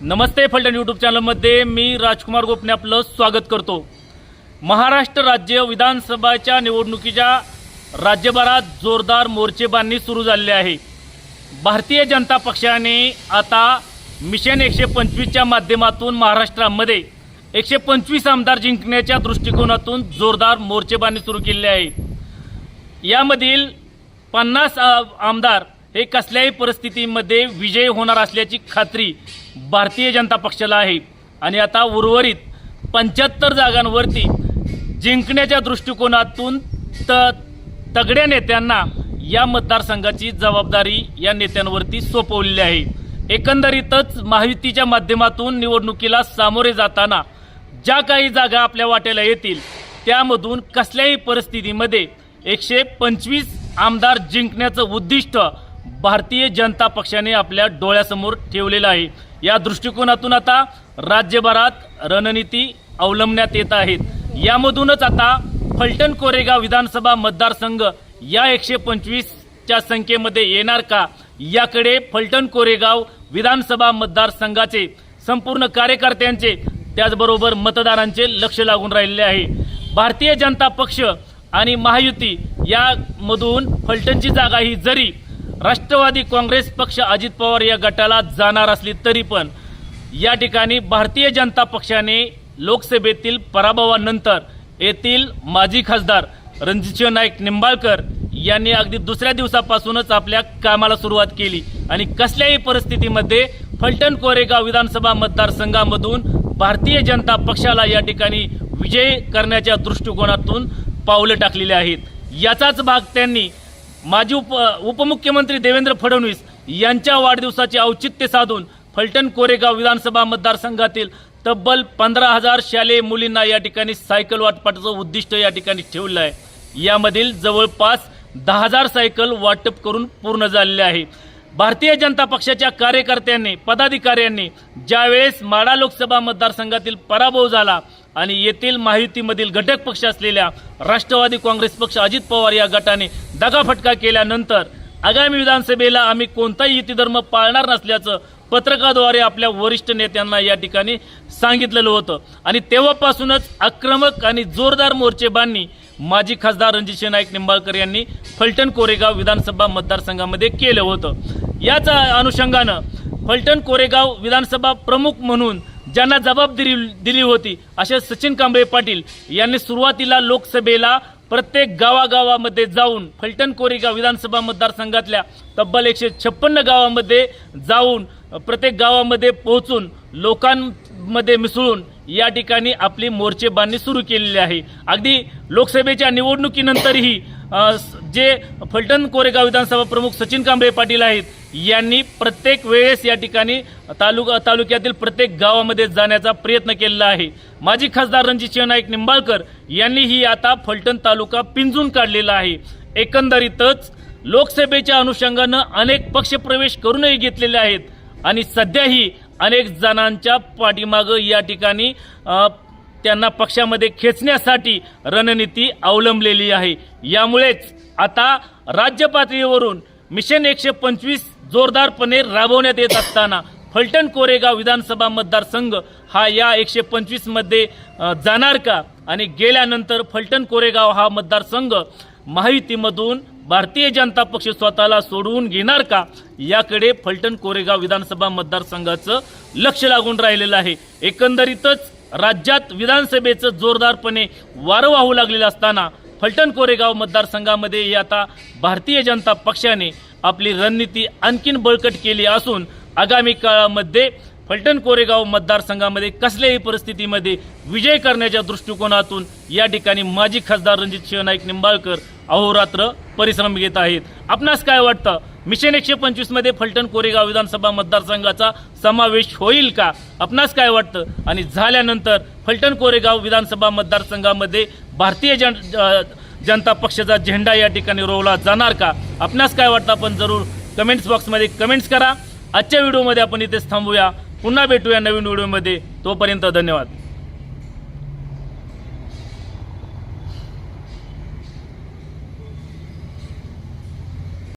नमस्ते Phaltan YouTube चॅनलमध्ये मी राजकुमार गोपने आपलं स्वागत करतो. महाराष्ट्र राज्य विधानसभाच्या निवडणुकीच्या राज्यभरात जोरदार मोर्चेबांधणी सुरू झालेली आहे. भारतीय जनता पक्षाने आता मिशन एकशे पंचवीसच्या माध्यमातून महाराष्ट्रामध्ये एकशे पंचवीस आमदार जिंकण्याच्या दृष्टिकोनातून जोरदार मोर्चेबांधणी सुरू केली आहे. यामधील पन्नास आमदार हे कसल्याही परिस्थितीमध्ये विजय होणार असल्याची खात्री भारतीय जनता पक्षाला आहे. आणि आता उर्वरित पंच्याहत्तर जागांवरती जिंकण्याच्या दृष्टिकोनातून त तगड्या नेत्यांना या मतदारसंघाची जबाबदारी या नेत्यांवरती सोपवलेली आहे. एकंदरीतच महायुतीच्या माध्यमातून निवडणुकीला सामोरे जाताना ज्या काही जागा आपल्या वाट्याला येतील त्यामधून कसल्याही परिस्थितीमध्ये एकशे पंचवीस आमदार जिंकण्याचं उद्दिष्ट भारतीय जनता पक्षाने आपल्या डोळ्यासमोर ठेवलेलं आहे. या दृष्टिकोनातून आता राज्यभरात रणनीती अवलंबण्यात येत आहेत. यामधूनच आता फलटण कोरेगाव विधानसभा मतदारसंघ या एकशे पंचवीसच्या संख्येमध्ये येणार का? याकडे फलटण कोरेगाव विधानसभा मतदारसंघाचे संपूर्ण कार्यकर्त्यांचे त्याचबरोबर मतदारांचे लक्ष लागून राहिलेले आहे. भारतीय जनता पक्ष आणि महायुती यामधून फलटणची जागा ही जरी राष्ट्रवादी काँग्रेस पक्ष अजित पवार या गटाला जाणार असली तरी पण या ठिकाणी भारतीय जनता पक्षाने लोकसभेतील पराभवानंतर येथील माजी खासदार रणजितसिंह नाईक निंबाळकर यांनी अगदी दुसऱ्या दिवसापासूनच आपल्या कामाला सुरुवात केली. आणि कसल्याही परिस्थितीमध्ये फलटण कोरेगाव विधानसभा मतदारसंघामधून भारतीय जनता पक्षाला या ठिकाणी विजय करण्याच्या दृष्टिकोनातून पावलं टाकलेली आहेत. याचाच भाग त्यांनी माजी उप उपमुख्यमंत्री देवेंद्र फडणवीस यांच्या वाढदिवसाचे औचित्य साधून फलटण कोरेगाव विधानसभा मतदारसंघातील तब्बल पंधरा हजार शालेय मुलींना या ठिकाणी सायकल वाटपाचं उद्दिष्ट या ठिकाणी ठेवलं आहे. यामधील जवळपास दहा हजार सायकल वाटप करून पूर्ण झालेले आहे. भारतीय जनता पक्षाच्या कार्यकर्त्यांनी पदाधिकाऱ्यांनी ज्यावेळेस माडा लोकसभा मतदारसंघातील पराभव झाला आणि येथील माहितीमधील घटक पक्ष असलेल्या राष्ट्रवादी काँग्रेस पक्ष अजित पवार या गटाने दगाफटका केल्यानंतर आगामी विधानसभेला आम्ही कोणताही युतीधर्म पाळणार नसल्याचं पत्रकाद्वारे आपल्या वरिष्ठ नेत्यांना या ठिकाणी सांगितलेलं होतं. आणि तेव्हापासूनच आक्रमक आणि जोरदार मोर्चेबांनी माजी खासदार रणजितसिंह नाईक निंबाळकर यांनी फलटण कोरेगाव विधानसभा मतदारसंघामध्ये केलं होतं. याच अनुषंगानं फलटण कोरेगाव विधानसभा प्रमुख म्हणून ज्यांना जबाबदारी दिली होती असे सचिन कांबळे पाटील यांनी सुरुवातीला लोकसभेला प्रत्येक गावागावामध्ये जाऊन फलटण कोरेगाव विधानसभा मतदारसंघातल्या तब्बल एकशे छप्पन्न गावामध्ये जाऊन प्रत्येक गावामध्ये पोहोचून लोकांमध्ये मिसळून या ठिकाणी आपली मोर्चेबांधणी सुरू केलेली आहे. अगदी लोकसभेच्या निवडणुकीनंतरही जे फलटण कोरेगाव विधानसभा प्रमुख सचिन कांबळे पाटील आहेत यांनी प्रत्येक वेळेस या ठिकाणी तालुका तालुक्यातील प्रत्येक गावामध्ये जाण्याचा प्रयत्न केलेला आहे. माजी खासदार रणजितसिंह नाईक निंबाळकर यांनी ही आता फलटण तालुका पिंजून काढलेला आहे. एकंदरीतच लोकसभेच्या अनुषंगानं अनेक पक्षप्रवेश करूनही घेतलेले आहेत आणि सध्याही अनेक जणांच्या पाठीमागं या ठिकाणी त्यांना पक्षामध्ये खेचण्यासाठी रणनीती अवलंबलेली आहे. यामुळेच आता राज्य पातळीवरून मिशन एकशे पंचवीस जोरदारपणे राबवण्यात येत असताना फलटण कोरेगाव विधानसभा मतदारसंघ हा या एकशे पंचवीसमध्ये जाणार का? आणि गेल्यानंतर फलटण कोरेगाव हा मतदारसंघ माहितीमधून भारतीय जनता पक्ष स्वतःला सोडवून घेणार का? याकडे फलटण कोरेगाव विधानसभा मतदारसंघाचं लक्ष लागून राहिलेलं आहे. एकंदरीतच राज्यात विधानसभेचं जोरदारपणे वारं वाहू लागलेलं असताना फलटण कोरेगाव मतदारसंघामध्ये आता भारतीय जनता पक्षाने आपली रणनीती आणखीन बळकट केली असून आगामी काळामध्ये फलटण कोरेगाव मतदारसंघामध्ये कसल्याही परिस्थितीमध्ये विजय करण्याच्या दृष्टिकोनातून या ठिकाणी माजी खासदार रणजित सिंह नाईक निंबाळकर अहोरात्र परिश्रम घेत आहेत. आपणास काय वाटतं? मिशन एकशे पंचवीसमध्ये फलटण कोरेगाव विधानसभा मतदारसंघाचा समावेश होईल का? आपणास काय वाटतं? आणि झाल्यानंतर फलटण कोरेगाव विधानसभा मतदारसंघामध्ये भारतीय जन जनता पक्षाचा झेंडा या ठिकाणी रोवला जाणार का? आपणास काय वाटतं? आपण जरूर कमेंट्स बॉक्समध्ये कमेंट्स करा. आजच्या व्हिडिओमध्ये आपण इथेच थांबूया. पुन्हा भेटूया नवीन व्हिडिओमध्ये तोपर्यंत धन्यवाद.